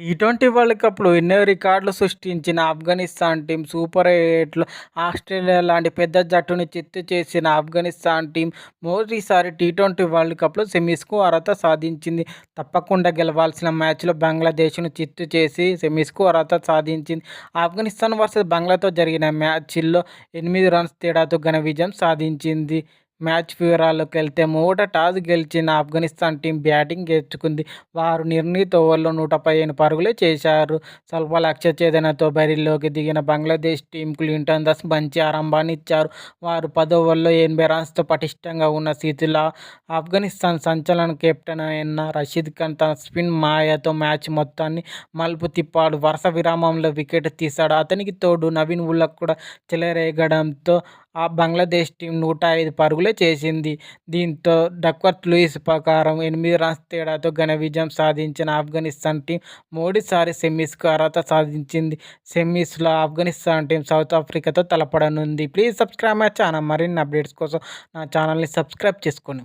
Tea twenty world కప్లో ఎన్నో రికార్డులు సృష్టించిన ఆఫ్ఘనిస్తాన్ టీం సూపర్ ఎయిట్లో ఆస్ట్రేలియా లాంటి పెద్ద జట్టుని చిత్తు చేసిన ఆఫ్ఘనిస్తాన్ టీం మొదటిసారి టీ ట్వంటీ వరల్డ్ కప్లో సెమీస్కు అర్హత సాధించింది. తప్పకుండా గెలవాల్సిన మ్యాచ్లో బంగ్లాదేశ్ను చిత్తు చేసి సెమీస్కు అర్హత సాధించింది. ఆఫ్ఘనిస్తాన్ వర్సెస్ బంగ్లాతో జరిగిన మ్యాచ్లో ఎనిమిది రన్స్ తేడాతో ఘన విజయం సాధించింది. మ్యాచ్ వివరాల్లోకి వెళ్తే మూట టాస్ గెలిచిన ఆఫ్ఘనిస్తాన్ టీం బ్యాటింగ్ గెలుచుకుంది. వారు నిర్ణీత ఓవర్లో నూట పదిహేను పరుగులే చేశారు. స్వల్ప లక్ష్య ఛేదనతో బరిలోకి దిగిన బంగ్లాదేశ్ టీం క్లింటన్ దాస్ మంచి ఆరంభాన్ని ఇచ్చారు. వారు పదో ఓవర్లో ఎనభై రన్స్తో పటిష్టంగా ఉన్న స్థితిలో ఆఫ్ఘనిస్తాన్ సంచలన కెప్టెన్ అయిన రషీద్ ఖాన్ తన స్పిన్ మాయతో మ్యాచ్ మొత్తాన్ని మలుపు తిప్పాడు. వరుస విరామంలో వికెట్ తీశాడు. అతనికి తోడు నవీన్ ఉల్లక్ కూడా చెలరేగడంతో ఆ బంగ్లాదేశ్ టీం నూట ఐదు పరుగులే చేసింది. దీంతో డక్వర్త్ లూయిస్ ప్రకారం ఎనిమిది రన్స్ తేడాతో ఘన విజయం సాధించిన ఆఫ్ఘనిస్తాన్ టీం మూడుసారి సెమీస్కు అర్హత సాధించింది. సెమీస్లో ఆఫ్ఘనిస్తాన్ టీం సౌత్ ఆఫ్రికాతో తలపడనుంది. Please subscribe my channel. మరిన్ని అప్డేట్స్ కోసం నా ఛానల్ని సబ్స్క్రైబ్ చేసుకోండి